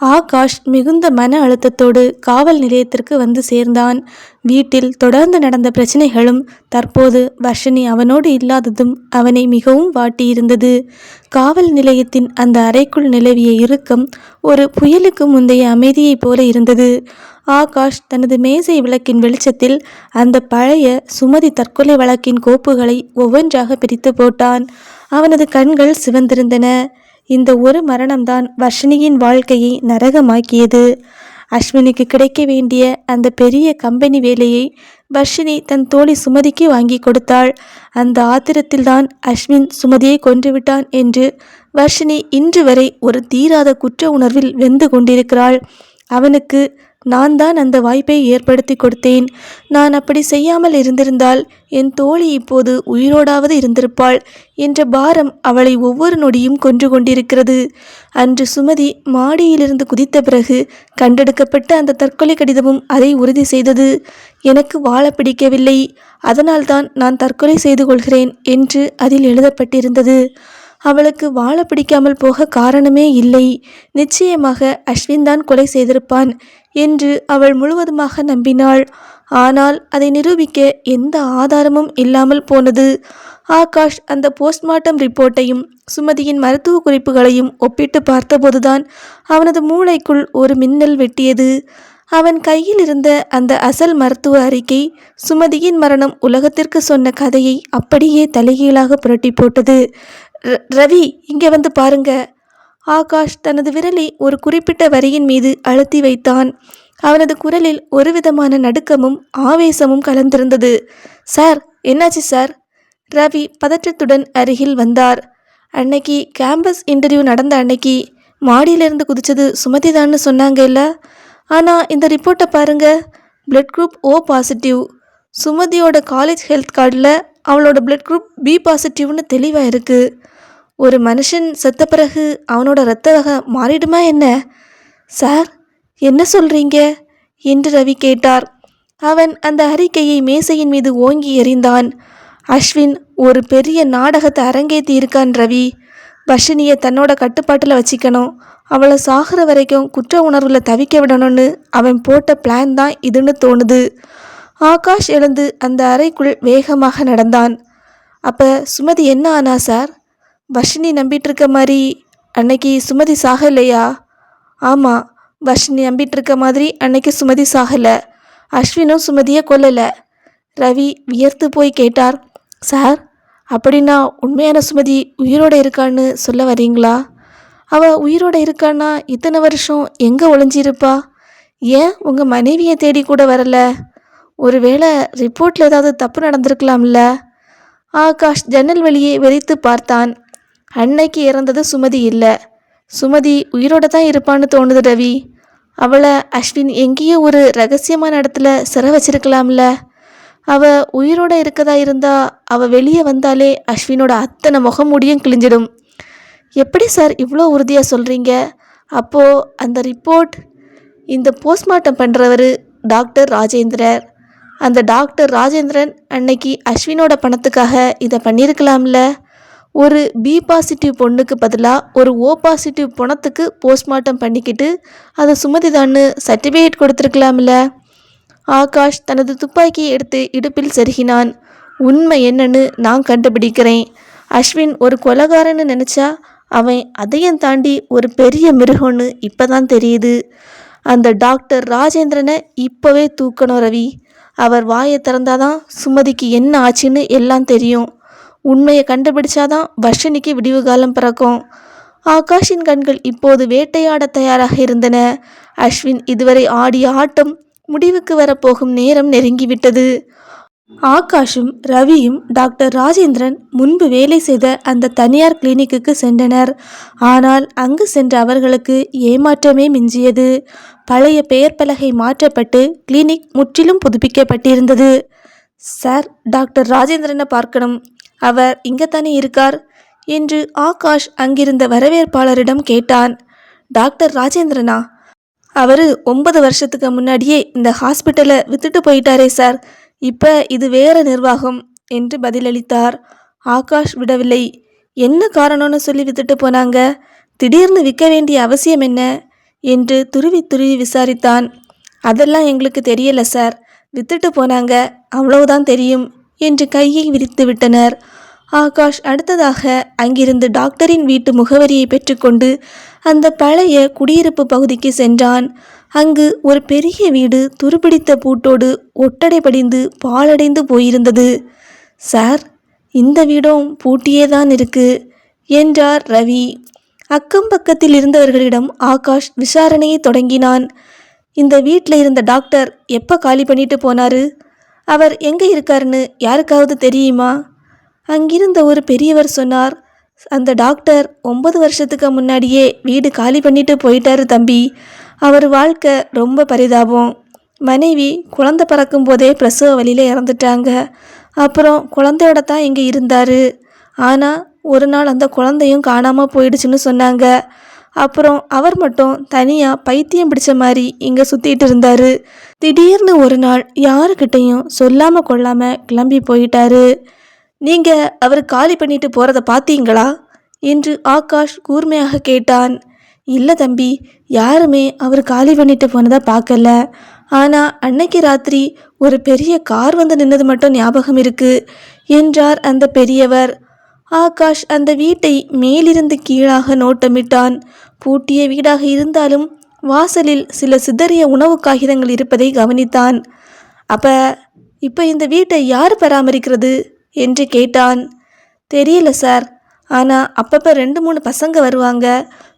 ஆகாஷ் மிகுந்த மன அழுத்தத்தோடு காவல் நிலையத்திற்கு வந்து சேர்ந்தான். வீட்டில் தொடர்ந்து நடந்த பிரச்சனைகளும் தற்போது வர்ஷினி அவனோடு இல்லாததும் அவனை மிகவும் வாட்டியிருந்தது. காவல் நிலையத்தின் அந்த அறைக்குள் நிலவிய இறுக்கம் ஒரு புயலுக்கு முந்தைய அமைதியைப் போல இருந்தது. ஆகாஷ் தனது மேசை விளக்கின் வெளிச்சத்தில் அந்த பழைய சுமதி தற்கொலை வழக்கின் கோப்புகளை ஒவ்வொன்றாக பிரித்து போட்டான். அவனது கண்கள் சிவந்திருந்தன. இந்த ஒரு மரணம்தான் வர்ஷினியின் வாழ்க்கையை நரகமாக்கியது. அஸ்வினிக்கு கிடைக்க வேண்டிய அந்த பெரிய கம்பெனி வேலையை வர்ஷினி தன் தோழி சுமதிக்கு வாங்கி கொடுத்தாள். அந்த ஆத்திரத்தில்தான் அஸ்வின் சுமதியை கொன்றுவிட்டான் என்று வர்ஷினி இன்று வரை ஒரு தீராத குற்ற உணர்வில் வெந்து கொண்டிருக்கிறாள். அவனுக்கு நான் தான் அந்த வாய்ப்பை ஏற்படுத்தி கொடுத்தேன். நான் அப்படி செய்யாமல் இருந்திருந்தால் என் தோழி இப்போது உயிரோடாவது இருந்திருப்பாள் என்ற பாரம் அவளை ஒவ்வொரு நொடியும் கொன்று கொண்டிருக்கிறது. அன்று சுமதி மாடியிலிருந்து குதித்த பிறகு கண்டெடுக்கப்பட்ட அந்த தற்கொலை கடிதமும் அதை உறுதி செய்தது. எனக்கு வாழ பிடிக்கவில்லை. அதனால்தான் நான் தற்கொலை செய்து கொள்கிறேன் என்று அதில் எழுதப்பட்டிருந்தது. அவளுக்கு வாழ பிடிக்காமல் போக காரணமே இல்லை. நிச்சயமாக அஸ்வின் தான் கொலை செய்திருப்பான். என்று அவள் முழுவதுமாக நம்பினாள். ஆனால் அதை நிரூபிக்க எந்த ஆதாரமும் இல்லாமல் போனது. ஆகாஷ் அந்த போஸ்ட்மார்ட்டம் ரிப்போர்ட்டையும் சுமதியின் மருத்துவ குறிப்புகளையும் ஒப்பிட்டு பார்த்தபோதுதான் அவனது மூளைக்குள் ஒரு மின்னல் வெட்டியது. அவன் கையில் இருந்த அந்த அசல் மருத்துவ அறிக்கை சுமதியின் மரணம் உலகத்திற்கு சொன்ன கதையை அப்படியே தலைகீழாக புரட்டி போட்டது. "ர- ரவி இங்கே வந்து பாருங்க. ஆகாஷ் தனது விரலை ஒரு குறிப்பிட்ட வரியின் மீது அழுத்தி வைத்தான். அவனது குரலில் ஒரு விதமான நடுக்கமும் ஆவேசமும் கலந்திருந்தது. சார் என்னாச்சு சார்? ரவி பதற்றத்துடன் அருகில் வந்தார். அன்னைக்கு கேம்பஸ் இன்டர்வியூ நடந்த அன்னைக்கு மாடியிலிருந்து குதிச்சது சுமதிதான்னு சொன்னாங்க இல்லை? ஆனால் இந்த ரிப்போர்ட்டை பாருங்க. Blood group O positive. சுமதியோட college health கார்டில் அவளோட பிளட் குரூப் பி பாசிட்டிவ்னு தெளிவாக இருக்குது ஒரு மனுஷன் செத்த பிறகு அவனோட இரத்த வகை மாறிடுமா என்ன? சார் என்ன சொல்றீங்க? என்று ரவி கேட்டார். அவன் அந்த அறிக்கையை மேசையின் மீது ஓங்கி எறிந்தான். அஸ்வின் ஒரு பெரிய நாடகத்தை அரங்கேற்றி இருக்கான் ரவி. வர்ஷினியை தன்னோட கட்டுப்பாட்டில் வச்சுக்கணும். அவளை சாகிற வரைக்கும் குற்ற உணர்வில் தவிக்க விடணும்னு அவன் போட்ட பிளான் தான் இதுன்னு தோணுது. ஆகாஷ் எழுந்து அந்த அறைக்குள் வேகமாக நடந்தான். அப்போ சுமதி என்ன ஆனா சார்? வர்ஷினி நம்பிட்டு இருக்க மாதிரி அன்னைக்கு சுமதி சாகலையா? ஆமாம் வர்ஷினி நம்பிட்டு இருக்க மாதிரி அன்னைக்கு சுமதி சாகலை. அஸ்வினும் சுமதியை கொல்லலை. ரவி வியர்த்து போய் கேட்டார் சார் அப்படின்னா உண்மையான சுமதி உயிரோட இருக்கான்னு சொல்ல வரீங்களா? அவள் உயிரோட இருக்கான்னா இத்தனை வருஷம் எங்கே ஒளிஞ்சிருப்பா? ஏன் உங்கள் மனைவியை தேடி கூட வரல? ஒருவேளை ரிப்போர்ட்டில் ஏதாவது தப்பு நடந்திருக்கலாம்ல? ஆகாஷ் ஜன்னல் வழியே வெறித்து பார்த்தான். அன்னைக்கு இறந்தது சுமதி இல்லை. சுமதி உயிரோட தான் இருப்பான்னு தோணுது ரவி. அவளை அஸ்வின் எங்கேயோ ஒரு ரகசியமான இடத்துல சிற வச்சிருக்கலாம்ல. அவ உயிரோட இருக்கதா இருந்தா அவ வெளியே வந்தாலே அஸ்வினோட அத்தனை முகமூடியும் கிழிஞ்சிடும். எப்படி சார் இவ்வளோ உறுதியாக சொல்கிறீங்க அப்போது அந்த ரிப்போர்ட் இந்த போஸ்ட்மார்ட்டம் பண்ணுறவர் டாக்டர் ராஜேந்திரர். அந்த டாக்டர் ராஜேந்திரன் அன்னைக்கு அஸ்வினோட பணத்துக்காக இதை பண்ணியிருக்கலாம்ல ஒரு பி பாசிட்டிவ் பொண்ணுக்கு பதிலாக ஒரு ஓ பாசிட்டிவ் பணத்துக்கு போஸ்ட்மார்ட்டம் பண்ணிக்கிட்டு அதை சுமதிதான்னு சர்டிஃபிகேட் கொடுத்துருக்கலாம்ல. ஆகாஷ் தனது துப்பாக்கியை எடுத்து இடுப்பில் செருகினான். உண்மை என்னன்னு நான் கண்டுபிடிக்கிறேன். அஸ்வின் ஒரு கொலகாரன்னு நினச்சா அவன் அதையும் தாண்டி ஒரு பெரிய மிருகம்னு இப்பதான் தெரியுது. அந்த டாக்டர் ராஜேந்திரனை இப்போவே தூக்கணும் ரவி. அவர் வாயை திறந்தாதான் சுமதிக்கு என்ன ஆச்சுன்னு எல்லாம் தெரியும். உண்மையை கண்டுபிடிச்சாதான் வர்ஷினிக்கு விடிவு காலம் பிறக்கும். ஆகாஷின் கண்கள் இப்போது வேட்டையாட தயாராக இருந்தன. அஸ்வின் இதுவரை ஆடிய ஆட்டம் முடிவுக்கு வரப்போகும் நேரம் நெருங்கிவிட்டது. ஆகாஷும் ரவியும் டாக்டர் ராஜேந்திரன் முன்பு வேலை செய்த அந்த தனியார் கிளினிக்குக்கு சென்றனர். ஆனால் அங்கு சென்ற அவர்களுக்கு ஏமாற்றமே மிஞ்சியது. பழைய பெயர் பலகை மாற்றப்பட்டு கிளினிக் முற்றிலும் புதுப்பிக்கப்பட்டிருந்தது. சார் டாக்டர் ராஜேந்திரனை பார்க்கணும். அவர் இங்கத்தானே இருக்கார்? என்று ஆகாஷ் அங்கிருந்த வரவேற்பாளரிடம் கேட்டான். டாக்டர் ராஜேந்திரனா? அவர் ஒன்பது வருஷத்துக்கு முன்னாடியே இந்த ஹாஸ்பிட்டலை வித்துட்டு போயிட்டாரே சார். இப்போ இது வேற நிர்வாகம் என்று பதிலளித்தார். ஆகாஷ் விடவில்லை. என்ன காரணம்னு சொல்லி வித்துட்டு போனாங்க? திடீர்னு விற்க வேண்டிய அவசியம் என்ன? என்று துருவி துருவி விசாரித்தான். அதெல்லாம் எங்களுக்கு தெரியல சார். வித்துட்டு போனாங்க. அவ்வளவுதான் தெரியும். என்று கையை விரித்து விட்டனர். ஆகாஷ் அடுத்ததாக அங்கிருந்து டாக்டரின் வீட்டு முகவரியை பெற்றுக்கொண்டு அந்த பழைய குடியிருப்பு பகுதிக்கு சென்றான். அங்கு ஒரு பெரிய வீடு துருப்பிடித்த பூட்டோடு ஒட்டடை படிந்து பாழடைந்து போயிருந்தது. சார் இந்த வீடும் பூட்டியே தான் இருக்கு என்றார் ரவி. அக்கம் பக்கத்தில் இருந்தவர்களிடம் ஆகாஷ் விசாரணையை தொடங்கினான். இந்த வீட்டில் இருந்த டாக்டர் எப்போ காலி பண்ணிட்டு போனாரு? அவர் எங்கே இருக்காருன்னு யாருக்காவது தெரியுமா? அங்கிருந்த ஒரு பெரியவர் சொன்னார் அந்த டாக்டர் ஒன்பது வருஷத்துக்கு முன்னாடியே வீடு காலி பண்ணிட்டு போயிட்டாரு தம்பி. அவர் வாழ்க்கை ரொம்ப பரிதாபம். மனைவி குழந்தை பறக்கும் போதே பிரசவ வழியில் இறந்துட்டாங்க. அப்புறம் குழந்தையோட தான் இங்கே இருந்தார். ஆனால் ஒரு நாள் அந்த குழந்தையும் காணாமல் போயிடுச்சுன்னு சொன்னாங்க. அப்புறம் அவர் மட்டும் தனியாக பைத்தியம் பிடிச்ச மாதிரி இங்கே சுற்றிட்டு இருந்தார். திடீர்னு ஒரு நாள் யாருக்கிட்டையும் சொல்லாமல் கொள்ளாமல் கிளம்பி போயிட்டாரு. நீங்கள் அவர் காலி பண்ணிட்டு போகிறத பார்த்தீங்களா என்று ஆகாஷ் கூர்மையாக கேட்டான். இல்லை தம்பி யாருமே அவர் காலி பண்ணிட்டு போனதை பார்க்கல ஆனால் அன்னைக்கு ராத்திரி ஒரு பெரிய கார் வந்து நின்னது மட்டும் ஞாபகம் இருக்கு என்றார் அந்த பெரியவர். ஆகாஷ் அந்த வீட்டை மேலிருந்து கீழாக நோட்டமிட்டான். பூட்டிய வீடாக இருந்தாலும் வாசலில் சில சிதறிய உணவு காகிதங்கள் இருப்பதை கவனித்தான். அப்ப இப்போ இந்த வீட்டை யார் பராமரிக்கிறது? என்று கேட்டான். தெரியல சார். ஆனால் அப்பப்போ ரெண்டு மூணு பசங்க வருவாங்க.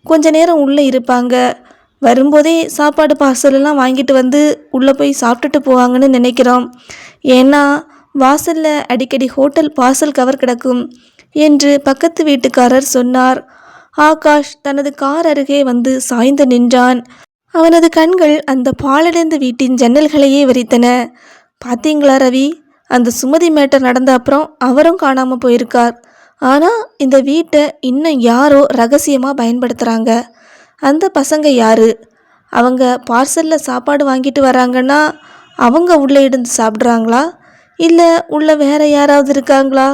கொஞ்ச நேரம் உள்ளே இருப்பாங்க. வரும்போதே சாப்பாடு பார்சலெல்லாம் வாங்கிட்டு வந்து உள்ளே போய் சாப்பிட்டுட்டு போவாங்கன்னு நினைக்கிறோம். ஏன்னா வாசலில் அடிக்கடி ஹோட்டல் பார்சல் கவர் கிடக்கும். என்று பக்கத்து வீட்டுக்காரர் சொன்னார். ஆகாஷ் தனது கார் அருகே வந்து சாய்ந்து நின்றான். அவனது கண்கள் அந்த பாழடைந்த வீட்டின் ஜன்னல்களையே விரித்தன. பாத்தீங்களா ரவி? அந்த சுமதி மேட்டர் நடந்த அப்புறம் அவரும் காணாமல் போயிருக்கார். ஆனால் இந்த வீட்டை இன்னும் யாரோ ரகசியமாக பயன்படுத்துகிறாங்க அந்த பசங்க யாரு? அவங்க பார்சலில் சாப்பாடு வாங்கிட்டு வராங்கன்னா அவங்க உள்ளே இருந்து சாப்பிட்றாங்களா? இல்லை உள்ள வேற யாராவது இருக்காங்களா?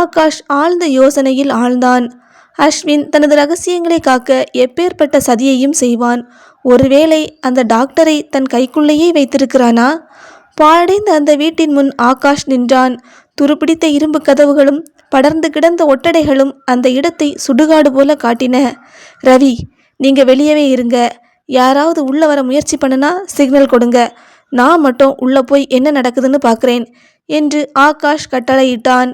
ஆகாஷ் ஆழ்ந்த யோசனையில் ஆழ்ந்தான். அஸ்வின் தனது ரகசியங்களை காக்க எப்பேற்பட்ட சதியையும் செய்வான். ஒருவேளை அந்த டாக்டரை தன் கைக்குள்ளேயே வைத்திருக்கிறானா? பாழடைந்த அந்த வீட்டின் முன் ஆகாஷ் நின்றான். துருப்பிடித்த இரும்பு கதவுகளும் படர்ந்து கிடந்த ஒட்டடைகளும் அந்த இடத்தை சுடுகாடு போல காட்டின. ரவி நீங்க வெளியவே இருங்க. யாராவது உள்ள வர முயற்சி பண்ணுனா சிக்னல் கொடுங்க. நான் மட்டும் உள்ள போய் என்ன நடக்குதுன்னு பார்க்குறேன் என்று ஆகாஷ் கட்டளையிட்டான்.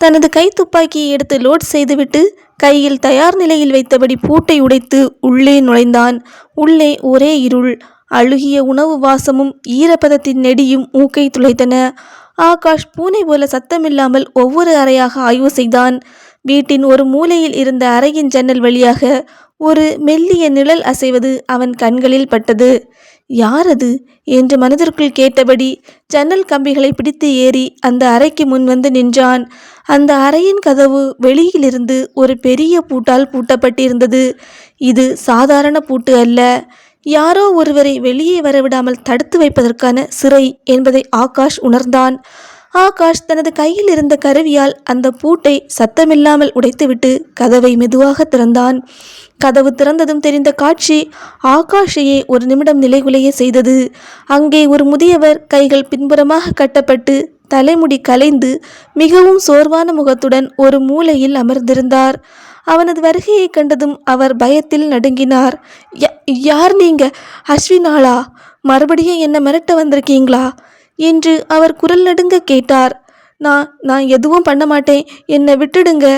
தனது கை துப்பாக்கியை எடுத்து லோட் செய்துவிட்டு கையில் தயார் நிலையில் வைத்தபடி பூட்டை உடைத்து உள்ளே நுழைந்தான். உள்ளே ஒரே இருள். அழுகிய உணவு வாசமும் ஈரப்பதத்தின் நெடியும் மூக்கை துளைத்தன. ஆகாஷ் பூனை போல சத்தமில்லாமல் ஒவ்வொரு அறையாக ஆய்வு செய்தான். வீட்டின் ஒரு மூலையில் இருந்த அறையின் ஜன்னல் வழியாக ஒரு மெல்லிய நிழல் அசைவது அவன் கண்களில் பட்டது. யார் அது? என்று மனதிற்குள் கேட்டபடி ஜன்னல் கம்பிகளை பிடித்து ஏறி அந்த அறைக்கு முன் வந்து நின்றான். அந்த அறையின் கதவு வெளியிலிருந்து ஒரு பெரிய பூட்டால் பூட்டப்பட்டிருந்தது. இது சாதாரண பூட்டு அல்ல. யாரோ ஒருவரை வெளியே வரவிடாமல் தடுத்து வைப்பதற்கான சிறை என்பதை ஆகாஷ் உணர்ந்தான். ஆகாஷ் தனது கையில் இருந்த கருவியால் அந்த பூட்டை சத்தமில்லாமல் உடைத்துவிட்டு கதவை மெதுவாக திறந்தான். கதவு திறந்ததும் தெரிந்த காட்சி ஆகாஷையே ஒரு நிமிடம் நிலைகுலைய செய்தது. அங்கே ஒரு முதியவர் கைகள் பின்புறமாக கட்டப்பட்டு தலைமுடி கலைந்து மிகவும் சோர்வான முகத்துடன் ஒரு மூலையில் அமர்ந்திருந்தார். அவனது வருகையை கண்டதும் அவர் பயத்தில் நடுங்கினார். யார் நீங்க? அஸ்வினாளா? மறுபடியும் என்ன மிரட்ட வந்திருக்கீங்களா? என்று அவர் குரல் நடுங்க கேட்டார். நான் நான் எதுவும் பண்ண மாட்டேன். என்னை விட்டுடுங்க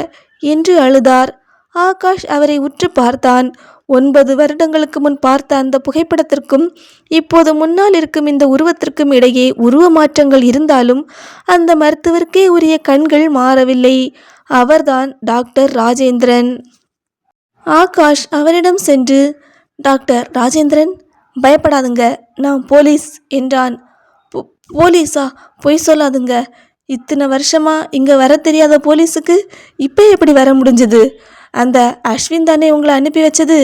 என்று அழுதார். ஆகாஷ் அவரை உற்று பார்த்தான். ஒன்பது வருடங்களுக்கு முன் பார்த்த அந்த புகைப்படத்திற்கும் இப்போது முன்னால் இருக்கும் இந்த உருவத்திற்கும் இடையே உருவ மாற்றங்கள் இருந்தாலும் அந்த மருத்துவருக்கே உரிய கண்கள் மாறவில்லை. அவர்தான் டாக்டர் ராஜேந்திரன். ஆகாஷ் அவரிடம் சென்று டாக்டர் ராஜேந்திரன் பயப்படாதுங்க நான் போலீஸ் என்றான். "போ- போலீஸா? பொய் சொல்லாதுங்க. இத்தனை வருஷமா இங்கே வர தெரியாத போலீஸுக்கு இப்போ எப்படி வர முடிஞ்சது? அந்த அஸ்வின் தானே உங்களை அனுப்பி வச்சது?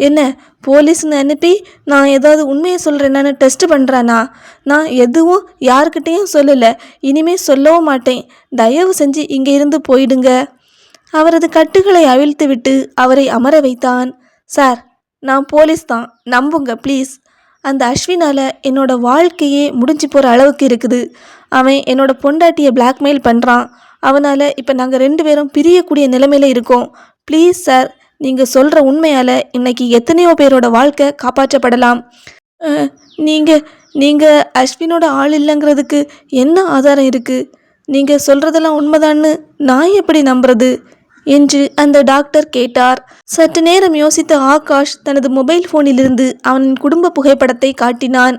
என்ன போலீஸ்னு அனுப்பி நான் ஏதாவது உண்மையை சொல்கிறேன்னு டெஸ்ட் பண்ணுறானா நான் எதுவும் யாருக்கிட்டேயும் சொல்லலை. இனிமே சொல்லவும் மாட்டேன். தயவு செஞ்சு இங்கே இருந்து போயிடுங்க. அவரது கட்டுகளை அவிழ்த்துவிட்டு அவரை அமர வைத்தான். சார் நான் போலீஸ் தான். நம்புங்க ப்ளீஸ் அந்த அஸ்வினால் என்னோட வாழ்க்கையே முடிஞ்சு போகிற அளவுக்கு இருக்குது. அவன் என்னோட பொண்டாட்டியை பிளாக்மெயில் பண்ணுறான் அவனால் இப்போ நாங்கள் ரெண்டு பேரும் பிரியக்கூடிய நிலைமையில் இருக்கோம். ப்ளீஸ் சார் நீங்கள் சொல்கிற உண்மையால் இன்னைக்கு எத்தனையோ பேரோட வாழ்க்கை காப்பாற்றப்படலாம். நீங்கள் நீங்கள் அஸ்வினோட ஆள் இல்லைங்கிறதுக்கு என்ன ஆதாரம் இருக்குது நீங்கள் சொல்கிறதெல்லாம் உண்மைதான்னு நான் எப்படி நம்புறது? என்று அந்த டாக்டர் கேட்டார். சற்று நேரம் யோசித்த ஆகாஷ் தனது மொபைல் ஃபோனிலிருந்து அவனின் குடும்ப புகைப்படத்தை காட்டினான்.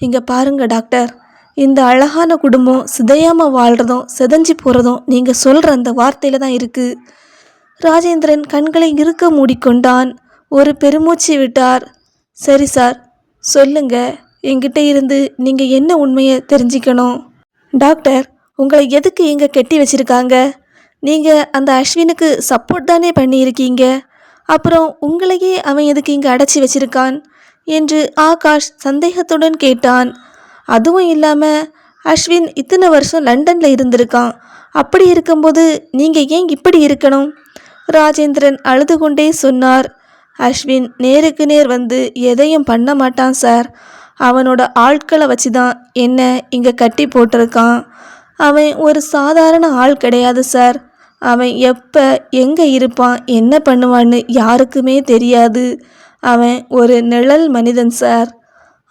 இங்கே பாருங்க டாக்டர். இந்த அழகான குடும்பம் சிதையாமல் வாழ்கிறதும் செதஞ்சி போகிறதும் நீங்கள் சொல்கிற அந்த வார்த்தையில் தான் இருக்குது ராஜேந்திரன் கண்களை இறுக்க மூடிக்கொண்டான். ஒரு பெருமூச்சு விட்டார். சரி சார். சொல்லுங்க. என்கிட்ட இருந்து நீங்கள் என்ன உண்மையை தெரிஞ்சுக்கணும்? டாக்டர் உங்களை எதுக்கு இங்கே கெட்டி வச்சிருக்காங்க? நீங்கள் அந்த அஸ்வினுக்கு சப்போர்ட் தானே பண்ணியிருக்கீங்க? அப்புறம் உங்களையே அவன் எதுக்கு இங்கே அடைச்சி வச்சிருக்கான்? என்று ஆகாஷ் சந்தேகத்துடன் கேட்டான். அதுவும் இல்லாமல் அஸ்வின் இத்தனை வருஷம் லண்டனில் இருந்திருக்கான். அப்படி இருக்கும்போது நீங்கள் ஏன் இப்படி இருக்கணும்? ராஜேந்திரன் அழுது கொண்டே சொன்னார் அஸ்வின் நேருக்கு நேர் வந்து எதையும் பண்ண மாட்டான் சார். அவனோட ஆட்களை வச்சு தான் என்ன இங்கே கட்டி போட்டிருக்கான். அவன் ஒரு சாதாரண ஆள் கிடையாது சார். அவன் எப்போ எங்கே இருப்பான் என்ன பண்ணுவான்னு யாருக்குமே தெரியாது. அவன் ஒரு நிழல் மனிதன் சார்.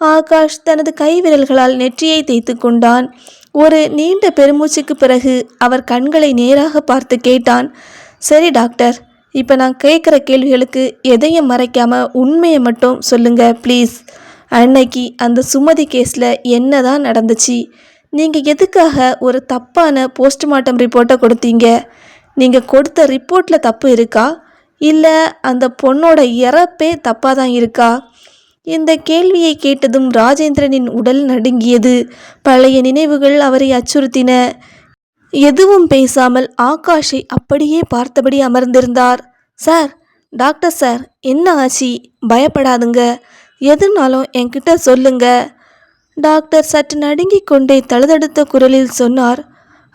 ஆகாஷ் தனது கைவிரல்களால் நெற்றியை தேய்த்து கொண்டான். ஒரு நீண்ட பெருமூச்சுக்கு பிறகு அவர் கண்களை நேராக பார்த்து கேட்டான். சரி டாக்டர். இப்போ நான் கேட்குற கேள்விகளுக்கு எதையும் மறைக்காமல் உண்மையை மட்டும் சொல்லுங்கள் ப்ளீஸ் அன்னைக்கு அந்த சுமதி கேஸில் என்ன தான் நடந்துச்சு? நீங்கள் எதுக்காக ஒரு தப்பான போஸ்ட்மார்ட்டம் ரிப்போர்ட்டை கொடுத்தீங்க? நீங்கள் கொடுத்த ரிப்போர்ட்டில் தப்பு இருக்கா? இல்லை அந்த பொண்ணோட இறப்பே தப்பாக தான் இருக்கா? இந்த கேள்வியை கேட்டதும் ராஜேந்திரனின் உடல் நடுங்கியது. பழைய நினைவுகள் அவரை அச்சுறுத்தின. எதுவும் பேசாமல் ஆகாஷை அப்படியே பார்த்தபடி அமர்ந்திருந்தார். சார் டாக்டர் சார் என்ன ஆச்சு? பயப்படாதுங்க. எதுனாலும் என்கிட்ட சொல்லுங்க. டாக்டர் சற்று நடுங்கிக் கொண்டே தழுதடுத்த குரலில் சொன்னார்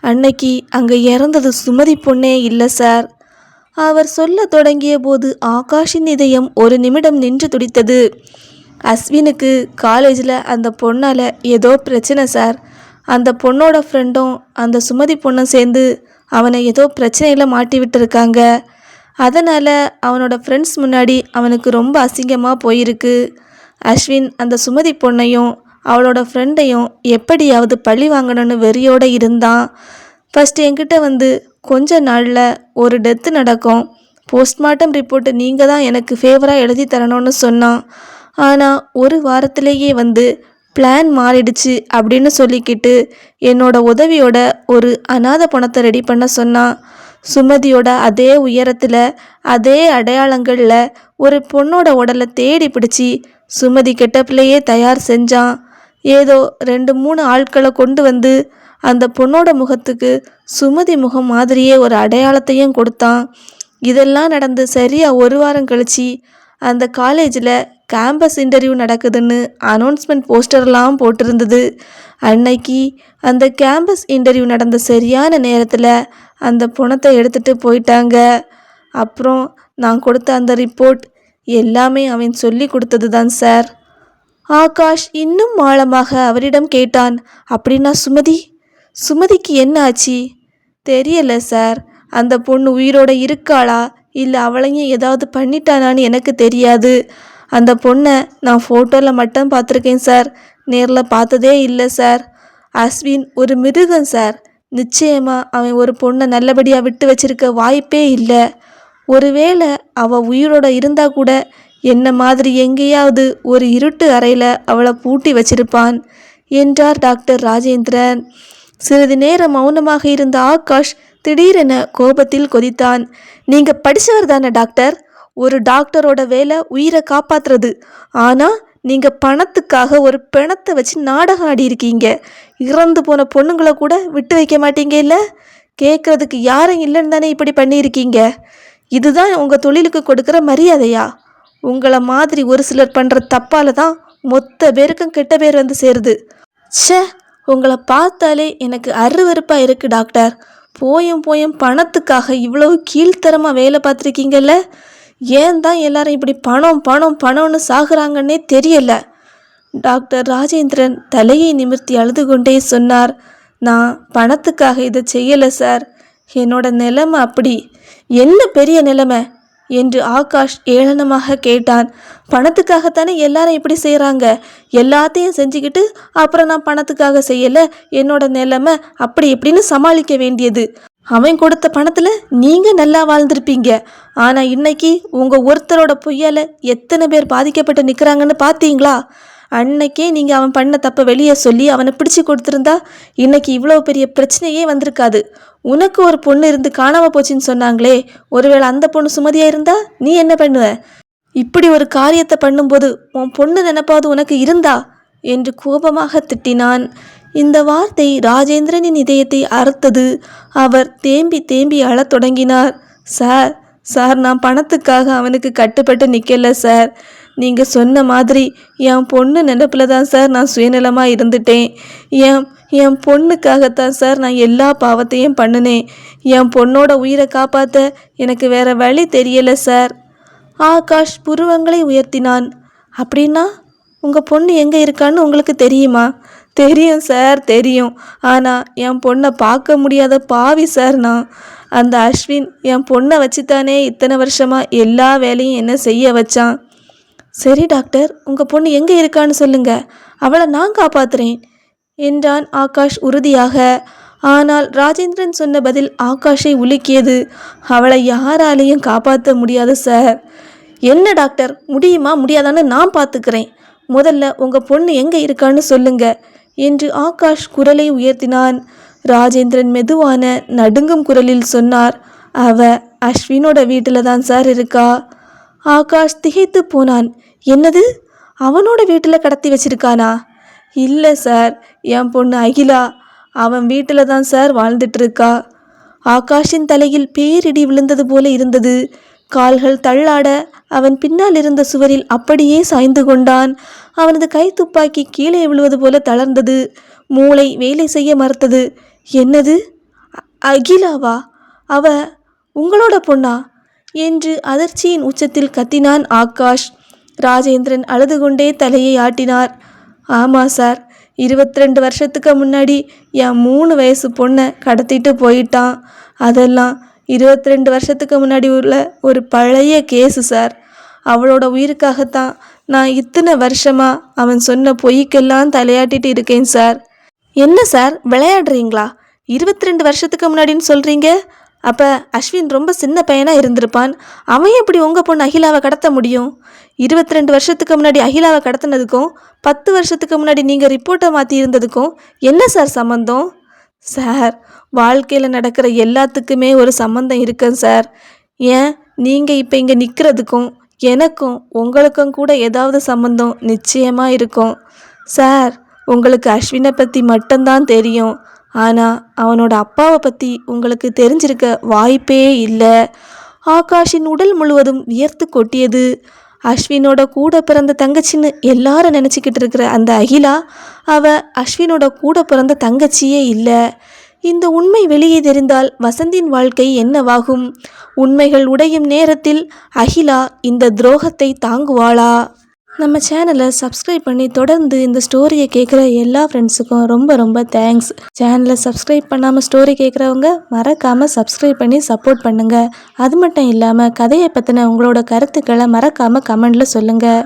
அன்னைக்கு அங்கே இறந்தது சுமதி பொண்ணே இல்லை சார். அவர் சொல்ல தொடங்கிய போது ஆகாஷின் இதயம் ஒரு நிமிடம் நின்று துடித்தது. அஸ்வினுக்கு காலேஜில் அந்த பொண்ணால் ஏதோ பிரச்சனை சார். அந்த பொண்ணோட ஃப்ரெண்டும் அந்த சுமதி பொண்ணும் சேர்ந்து அவனை ஏதோ பிரச்சனையில் மாட்டி விட்டுருக்காங்க. அதனால் அவனோட ஃப்ரெண்ட்ஸ் முன்னாடி அவனுக்கு ரொம்ப அசிங்கமாக போயிருக்கு. அஸ்வின் அந்த சுமதி பொண்ணையும் அவளோட ஃப்ரெண்டையும் எப்படியாவது பழி வாங்கணும்னு வெறியோடு இருந்தான். ஃபஸ்ட்டு என்கிட்ட வந்து கொஞ்ச நாளில் ஒரு டெத்து நடக்கும். போஸ்ட்மார்ட்டம் ரிப்போர்ட்டு நீங்கள் தான் எனக்கு ஃபேவராக எழுதி தரணும்னு சொன்னான். ஆனால் ஒரு வாரத்திலேயே வந்து பிளான் மாறிடுச்சு அப்படின்னு சொல்லிக்கிட்டு என்னோட உதவியோட ஒரு அநாத பணத்தை ரெடி பண்ண சொன்னான் சுமதியோட அதே உயரத்தில் அதே அடையாளங்களில் ஒரு பொண்ணோட உடலை தேடி பிடிச்சி சுமதி கெட்டப்பிலேயே தயார் செஞ்சான். ஏதோ ரெண்டு மூணு ஆட்களை கொண்டு வந்து அந்த பொண்ணோட முகத்துக்கு சுமதி முகம் மாதிரியே ஒரு அடையாளத்தையும் கொடுத்தான். இதெல்லாம் நடந்து சரியாக ஒரு வாரம் கழிச்சு அந்த காலேஜில் கேம்பஸ் இன்டர்வியூ நடக்குதுன்னு அனௌன்ஸ்மெண்ட் போஸ்டர்லாம் போட்டிருந்தது. அன்னைக்கு அந்த கேம்பஸ் இன்டர்வியூ நடந்த சரியான நேரத்தில் அந்த பணத்தை எடுத்துகிட்டு போயிட்டாங்க. அப்புறம் நான் கொடுத்த அந்த ரிப்போர்ட் எல்லாமே அவன் சொல்லி கொடுத்தது தான் சார் ஆகாஷ் இன்னும் ஆழமாக அவரிடம் கேட்டான் அப்படின்னா சுமதி சுமதிக்கு என்ன ஆச்சு? தெரியல சார் அந்த பொண்ணு உயிரோட இருக்காளா? இல்லை அவளையும் ஏதாவது பண்ணிட்டானான்னு எனக்கு தெரியாது. அந்த பொண்ணை நான் ஃபோட்டோவில் மட்டும் பார்த்துருக்கேன் சார் நேரில் பார்த்ததே இல்லை சார் அஸ்வின் ஒரு மிருகம் சார் நிச்சயமாக அவன் ஒரு பொண்ணை நல்லபடியாக விட்டு வச்சிருக்க வாய்ப்பே இல்லை. ஒருவேளை அவள் உயிரோட இருந்தால் கூட என்ன மாதிரி எங்கேயாவது ஒரு இருட்டு அறையில் அவளை பூட்டி வச்சிருப்பான் என்றார் டாக்டர் ராஜேந்திரன். சிறிது நேரம் மௌனமாக இருந்த ஆகாஷ் திடீரென கோபத்தில் கொதித்தான். நீங்கள் படிச்சவர் தானே டாக்டர்? ஒரு டாக்டரோட வேலை உயிரை காப்பாத்துறது. ஆனால் நீங்கள் பணத்துக்காக ஒரு பிணத்தை வச்சு நாடகம் ஆடி இருக்கீங்க இறந்து போன பொண்ணுங்களை கூட விட்டு வைக்க மாட்டீங்க இல்லை? கேட்குறதுக்கு யாரும் இல்லைன்னு தானே இப்படி பண்ணியிருக்கீங்க? இதுதான் உங்கள் தொழிலுக்கு கொடுக்குற மரியாதையா? உங்களை மாதிரி ஒரு சிலர் பண்ணுற தப்பால் தான் மொத்த பேருக்கும் கெட்ட பேர் வந்து சேருது. ச்சே உங்களை பார்த்தாலே எனக்கு அருவறுப்பாக இருக்குது டாக்டர். போயும் போயும் பணத்துக்காக இவ்வளவு கீழ்த்தரமாக வேலை பார்த்துருக்கீங்கல்ல? ஏன் தான் எல்லாரும் இப்படி பணம் பணம் பணம்னு சாகுறாங்கன்னே தெரியல. டாக்டர் ராஜேந்திரன் தலையை நிமிர்த்தி அழுது கொண்டே சொன்னார் நான் பணத்துக்காக இதை செய்யலை சார். என்னோட நிலைமை அப்படி. என்ன பெரிய நிலைமை? என்று ஆகாஷ் ஏளனமாக கேட்டான். பணத்துக்காகத்தானே எல்லாரும் இப்படி செய்கிறாங்க எல்லாத்தையும் செஞ்சுக்கிட்டு அப்புறம் நான் பணத்துக்காக செய்யலை. என்னோட நிலைமை அப்படி இப்படின்னு சமாளிக்க வேண்டியது. அவன் கொடுத்த பணத்தில் நீங்கள் நல்லா வாழ்ந்திருப்பீங்க. ஆனால் இன்னைக்கு உங்கள் ஒருத்தரோட பொய்யால் எத்தனை பேர் பாதிக்கப்பட்டு நிற்கிறாங்கன்னு பார்த்தீங்களா அன்னைக்கே நீங்கள் அவன் பண்ண தப்பை வெளியே சொல்லி அவனை பிடிச்சி கொடுத்துருந்தா இன்னைக்கு இவ்வளோ பெரிய பிரச்சனையே வந்திருக்காது. உனக்கு ஒரு பொண்ணு இருந்து காணாமல் போச்சுன்னு சொன்னாங்களே ஒருவேளை அந்த பொண்ணு சுமதியாக இருந்தா நீ என்ன பண்ணுவ? இப்படி ஒரு காரியத்தை பண்ணும்போது உன் பொண்ணு நினப்பாவது உனக்கு இருந்தா? என்று கோபமாக திட்டினான். இந்த வார்த்தை ராஜேந்திரனின் இதயத்தை அறுத்தது. அவர் தேம்பி தேம்பி அழத் தொடங்கினார். சார் சார் நான் பணத்துக்காக அவனுக்கு கட்டுப்பட்டு நிற்கல சார். நீங்கள் சொன்ன மாதிரி என் பொண்ணு நினப்பில் தான் சார் நான் சுயநலமாக இருந்துட்டேன். என் என் பொண்ணுக்காகத்தான் சார் நான் எல்லா பாவத்தையும் பண்ணினேன். என் பொண்ணோட உயிரை காப்பாற்ற எனக்கு வேற வழி தெரியலை சார். ஆகாஷ் புருவங்களை உயர்த்தினான். அப்படின்னா உங்கள் பொண்ணு எங்கே இருக்கான்னு உங்களுக்கு தெரியுமா? தெரியும் சார் தெரியும். ஆனால் என் பொண்ணை பார்க்க முடியாத பாவி சார் நான். அந்த அஸ்வின் என் பொண்ணை வச்சுத்தானே இத்தனை வருஷமாக எல்லா வேலையும் என்ன செய்ய வச்சான். சரி டாக்டர் உங்கள் பொண்ணு எங்கே இருக்கான்னு சொல்லுங்கள் அவளை நான் காப்பாத்துறேன் என்றான் ஆகாஷ் உறுதியாக. ஆனால் ராஜேந்திரன் சொன்ன பதில் ஆகாஷை உலுக்கியது. அவளை யாராலையும் காப்பாற்ற முடியாது சார். என்ன டாக்டர் முடியுமா முடியாதான்னு நான் பார்த்துக்கிறேன். முதல்ல உங்கள் பொண்ணு எங்கே இருக்கான்னு சொல்லுங்கள் என்று ஆகாஷ் குரலை உயர்த்தினான். ராஜேந்திரன் மெதுவான நடுங்கும் குரலில் சொன்னார் அவ அஸ்வினோட வீட்டில் தான் சார் இருக்கா? ஆகாஷ் திகைத்து போனான். என்னது? அவனோட வீட்டில் கடத்தி வச்சிருக்கானா? இல்லை சார் என் பொண்ணு அகிலா. அவன் வீட்டில் தான் சார் வாழ்ந்துட்டு இருக்கா. ஆகாஷின் தலையில் பேரிடி விழுந்தது போல இருந்தது. கால்கள் தள்ளாட அவன் பின்னால் இருந்த சுவரில் அப்படியே சாய்ந்து கொண்டான். அவனது கை துப்பாக்கி கீழே விழுவது போல தளர்ந்தது. மூளை வேலை செய்ய மறுத்தது. என்னது? அகிலாவா? அவ உங்களோட பொண்ணா? என்று அதிர்ச்சியின் உச்சத்தில் கத்தினான் ஆகாஷ். ராஜேந்திரன் அழுது கொண்டே தலையை ஆட்டினார். ஆமாம் சார் 22 வருஷத்துக்கு முன்னாடி என் மூணு வயசு பொண்ணை கடத்திட்டு போயிட்டான். அதெல்லாம் 22 வருஷத்துக்கு முன்னாடி உள்ள ஒரு பழைய கேஸு சார். அவளோட உயிருக்காகத்தான் நான் இத்தனை வருஷமா அவன் சொன்ன பொய்க்கெல்லாம் தலையாட்டிட்டு இருக்கேன் சார். என்ன சார்? விளையாடுறீங்களா? 22 ரெண்டு வருஷத்துக்கு முன்னாடின்னு சொல்கிறீங்க அப்போ அஸ்வின் ரொம்ப சின்ன பையனாக இருந்திருப்பான். அவன் எப்படி உங்கள் பொண்ணு அகிலாவை கடத்த முடியும்? 22 ரெண்டு வருஷத்துக்கு முன்னாடி அகிலாவை கடத்தினதுக்கும் பத்து வருஷத்துக்கு முன்னாடி நீங்கள் ரிப்போர்ட்டை மாற்றி இருந்ததுக்கும் என்ன சார் சம்மந்தம் சார் வாழ்க்கையில் நடக்கிற எல்லாத்துக்குமே ஒரு சம்மந்தம் இருக்குங்க சார். ஏன்? நீங்கள் இப்போ இங்கே நிற்கிறதுக்கும் எனக்கும் உங்களுக்கும் கூட ஏதாவது சம்மந்தம் நிச்சயமாக இருக்கும். சார் உங்களுக்கு அஸ்வினை பற்றி மட்டும்தான் தெரியும். ஆனால் அவனோட அப்பாவை பற்றி உங்களுக்கு தெரிஞ்சிருக்க வாய்ப்பே இல்லை. ஆகாஷின் உடல் முழுவதும் வியர்த்து கொட்டியது. அஸ்வினோட கூட பிறந்த தங்கச்சின்னு எல்லாரும் நினச்சிக்கிட்டு இருக்கிற அந்த அகிலா அவ அஸ்வினோட கூட பிறந்த தங்கச்சியே இல்லை. இந்த உண்மை வெளியே தெரிந்தால் வசந்தின் வாழ்க்கை என்னவாகும்? உண்மைகள் உடையும் நேரத்தில் அகிலா இந்த துரோகத்தை தாங்குவாளா? நம்ம சேனலை சப்ஸ்கிரைப் பண்ணி தொடர்ந்து இந்த ஸ்டோரியை கேட்குற எல்லா ஃப்ரெண்ட்ஸுக்கும் ரொம்ப ரொம்ப தேங்க்ஸ் சேனலை சப்ஸ்கிரைப் பண்ணாமல் ஸ்டோரி கேட்குறவங்க மறக்காமல் சப்ஸ்கிரைப் பண்ணி சப்போர்ட் பண்ணுங்கள் அது மட்டும் இல்லாமல் கதையை பற்றின உங்களோட கருத்துக்களை மறக்காமல் கமெண்டில் சொல்லுங்கள்